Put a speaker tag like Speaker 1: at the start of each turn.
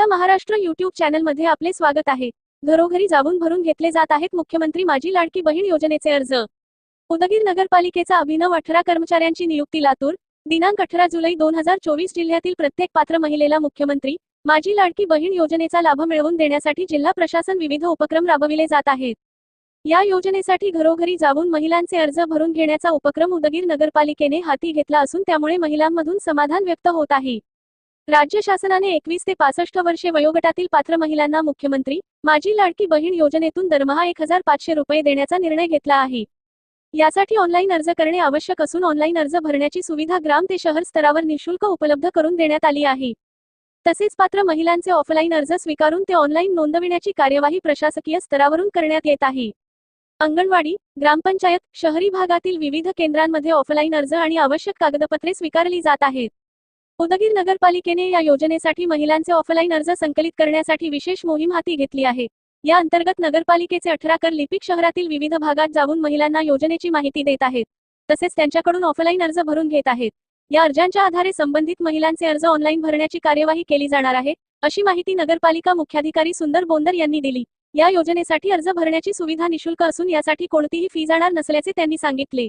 Speaker 1: आपला महाराष्ट्र युट्यूब चॅनलमध्ये आपले स्वागत आहे. घरोघरी जाऊन भरून घेतले जात आहेत मुख्यमंत्री माझी लाडकी बहीण योजनेचे अर्ज. उदगीर नगरपालिकेचा अभिनव अठरा कर्मचाऱ्यांची नियुक्ती लातूर दिनांक अठरा जुलै दोन हजार चोवीस जिल्ह्यातील प्रत्येक पात्र महिलेला मुख्यमंत्री माझी लाडकी बहीण योजनेचा लाभ मिळवून देण्यासाठी जिल्हा प्रशासन विविध उपक्रम राबविले जात आहेत. या योजनेसाठी घरोघरी जाऊन महिलांचे अर्ज भरून घेण्याचा उपक्रम उदगीर नगरपालिकेने हाती घेतला असून त्यामुळे महिलांमधून समाधान व्यक्त होत आहे. राज्य शासनाने एकवीस ते पासष्ट वर्षे वयोगटातील पात्र महिलांना मुख्यमंत्री माझी लाडकी बहीण योजनेतून दरमहा एक हजार पाचशे रुपये देण्याचा निर्णय घेतला आहे. यासाठी ऑनलाईन अर्ज करणे आवश्यक असून ऑनलाईन अर्ज भरण्याची सुविधा ग्राम ते शहर स्तरावर निशुल्क उपलब्ध करून देण्यात आली आहे. तसेच पात्र महिलांचे ऑफलाईन अर्ज स्वीकारून ते ऑनलाईन नोंदविण्याची कार्यवाही प्रशासकीय स्तरावरून करण्यात येत आहे. अंगणवाडी ग्रामपंचायत शहरी भागातील विविध केंद्रांमध्ये ऑफलाईन अर्ज आणि आवश्यक कागदपत्रे स्वीकारली जात आहेत. उदगीर नगरपालिकेने या योजनेसाठी महिलांचे ऑफलाईन अर्ज संकलित करण्यासाठी विशेष मोहीम हाती घेतली आहे. या अंतर्गत नगरपालिकेचे अठरा कर लिपिक शहरातील विविध भागात जाऊन महिलांना योजनेची माहिती देत आहेत. तसेच त्यांच्याकडून ऑफलाईन अर्ज भरून घेत आहेत. या अर्जांच्या आधारे संबंधित महिलांचे अर्ज ऑनलाईन भरण्याची कार्यवाही केली जाणार आहे अशी माहिती नगरपालिका मुख्याधिकारी सुंदर बोंदर यांनी दिली. या योजनेसाठी अर्ज भरण्याची सुविधा निशुल्क असून यासाठी कोणतीही फी जाणार नसल्याचे त्यांनी सांगितले.